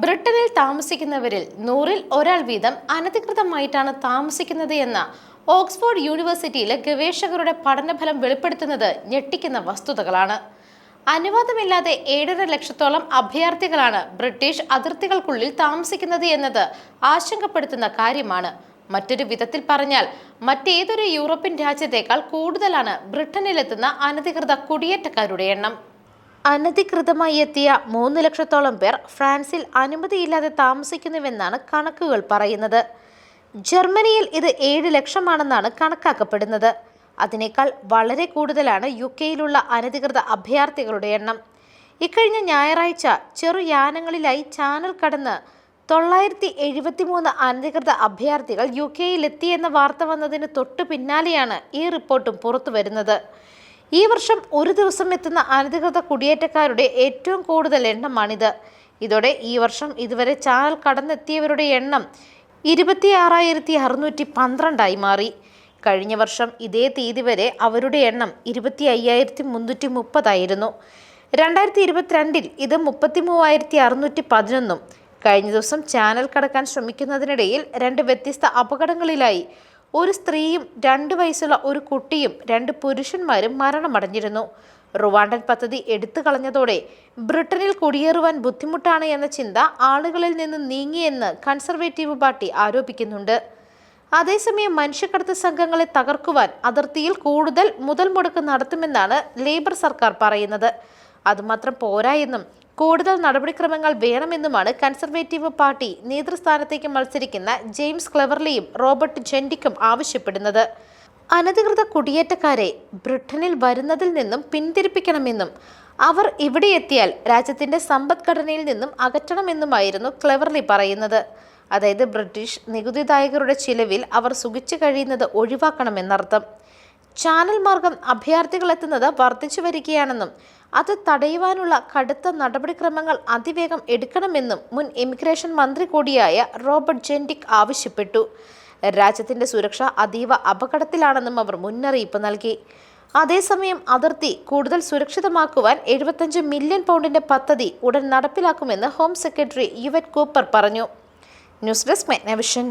ബ്രിട്ടനിൽ താമസിക്കുന്നവരിൽ നൂറിൽ ഒരാൾ വീതം അനധികൃതമായിട്ടാണ് താമസിക്കുന്നത് എന്ന ഓക്സ്ഫോർഡ് യൂണിവേഴ്സിറ്റിയിലെ ഗവേഷകരുടെ പഠനഫലം വെളിപ്പെടുത്തുന്നത് ഞെട്ടിക്കുന്ന വസ്തുതകളാണ്. അനുവാദമില്ലാതെ ഏഴര ലക്ഷത്തോളം അഭയാർത്ഥികളാണ് ബ്രിട്ടീഷ് അതിർത്തികൾക്കുള്ളിൽ താമസിക്കുന്നത് എന്നത് ആശങ്കപ്പെടുത്തുന്ന കാര്യമാണ്. മറ്റൊരു വിധത്തിൽ പറഞ്ഞാൽ മറ്റേതൊരു യൂറോപ്യൻ രാജ്യത്തേക്കാൾ കൂടുതലാണ് ബ്രിട്ടനിലെത്തുന്ന അനധികൃത കുടിയേറ്റക്കാരുടെ എണ്ണം. അനധികൃതമായി എത്തിയ മൂന്ന് ലക്ഷത്തോളം പേർ ഫ്രാൻസിൽ അനുമതിയില്ലാതെ താമസിക്കുന്നുവെന്നാണ് കണക്കുകൾ പറയുന്നത്. ജർമ്മനിയിൽ ഇത് ഏഴ് ലക്ഷമാണെന്നാണ് കണക്കാക്കപ്പെടുന്നത്. അതിനേക്കാൾ വളരെ കൂടുതലാണ് യു കെയിലുള്ള അനധികൃത അഭയാർത്ഥികളുടെ എണ്ണം. ഇക്കഴിഞ്ഞ ഞായറാഴ്ച ചെറുയാനങ്ങളിലായി ചാനൽ കടന്ന് തൊള്ളായിരത്തി എഴുപത്തി മൂന്ന് അനധികൃത അഭയാർത്ഥികൾ യു കെയിലെത്തിയെന്ന വാർത്ത വന്നതിന് തൊട്ടു പിന്നാലെയാണ് ഈ റിപ്പോർട്ടും പുറത്തു വരുന്നത് ഈ വർഷം ഒരു ദിവസം എത്തുന്ന അനധികൃത കുടിയേറ്റക്കാരുടെ ഏറ്റവും കൂടുതൽ എണ്ണമാണിത്. ഇതോടെ ഈ വർഷം ഇതുവരെ ചാനൽ കടന്നെത്തിയവരുടെ എണ്ണം ഇരുപത്തി ആറായിരത്തി അറുന്നൂറ്റി പന്ത്രണ്ടായി മാറി. കഴിഞ്ഞ വർഷം ഇതേ തീയതി വരെ അവരുടെ എണ്ണം ഇരുപത്തി അയ്യായിരത്തി മുന്നൂറ്റി മുപ്പതായിരുന്നു രണ്ടായിരത്തി ഇരുപത്തിരണ്ടിൽ ഇത് മുപ്പത്തി മൂവായിരത്തി അറുന്നൂറ്റി പതിനൊന്നും കഴിഞ്ഞ ദിവസം ചാനൽ കടക്കാൻ ശ്രമിക്കുന്നതിനിടയിൽ രണ്ട് വ്യത്യസ്ത അപകടങ്ങളിലായി. ഒരു സ്ത്രീയും രണ്ട് വയസ്സുള്ള ഒരു കുട്ടിയും രണ്ട് പുരുഷന്മാരും മരണമടഞ്ഞിരുന്നു. റുവാണ്ടൻ പദ്ധതി എടുത്തു കളഞ്ഞതോടെ ബ്രിട്ടനിൽ കുടിയേറുവാൻ ബുദ്ധിമുട്ടാണ് എന്ന ചിന്ത ആളുകളിൽ നിന്ന് നീങ്ങിയെന്ന് കൺസർവേറ്റീവ് പാർട്ടി ആരോപിക്കുന്നുണ്ട്. അതേസമയം മനുഷ്യക്കടത്ത് സംഘങ്ങളെ തകർക്കുവാൻ അതിർത്തിയിൽ കൂടുതൽ മുതൽ മുടക്ക് നടത്തുമെന്നാണ് ലേബർ സർക്കാർ പറയുന്നത്. അതുമാത്രം പോരാ എന്നും കൂടുതൽ നടപടിക്രമങ്ങൾ വേണമെന്നുമാണ് കൺസർവേറ്റീവ് പാർട്ടി നേതൃസ്ഥാനത്തേക്ക് മത്സരിക്കുന്ന ജെയിംസ് ക്ലെവർലിയും റോബർട്ട് ജെൻഡിക്കും ആവശ്യപ്പെടുന്നത്. അനധികൃത കുടിയേറ്റക്കാരെ ബ്രിട്ടനിൽ വരുന്നതിൽ നിന്നും പിന്തിരിപ്പിക്കണമെന്നും അവർ ഇവിടെ എത്തിയാൽ രാജ്യത്തിന്റെ സമ്പദ്ഘടനയിൽ നിന്നും അകറ്റണമെന്നുമായിരുന്നു ക്ലെവർലി പറയുന്നത്. അതായത് ബ്രിട്ടീഷ് നികുതിദായകരുടെ ചിലവിൽ അവർ സുഖിച്ചു കഴിയുന്നത് ഒഴിവാക്കണമെന്നർത്ഥം. ചാനൽ മാർഗം അഭയാർത്ഥികൾ എത്തുന്നത് വർദ്ധിച്ചു വരികയാണെന്നും അത് തടയുവാനുള്ള കടുത്ത നടപടിക്രമങ്ങൾ അതിവേഗം എടുക്കണമെന്നും മുൻ ഇമിഗ്രേഷൻ മന്ത്രി കൂടിയായ റോബർട്ട് ജെൻഡിക് ആവശ്യപ്പെട്ടു. രാജ്യത്തിന്റെ സുരക്ഷ അതീവ അപകടത്തിലാണെന്നും അവർ മുന്നറിയിപ്പ് നൽകി. അതേസമയം അതിർത്തി കൂടുതൽ സുരക്ഷിതമാക്കുവാൻ എഴുപത്തഞ്ച് മില്യൺ പൗണ്ടിന്റെ പദ്ധതി ഉടൻ നടപ്പിലാക്കുമെന്ന് ഹോം സെക്രട്ടറി യുവറ്റ് കൂപ്പർ പറഞ്ഞു. News desk മെഗ്നവിഷൻ.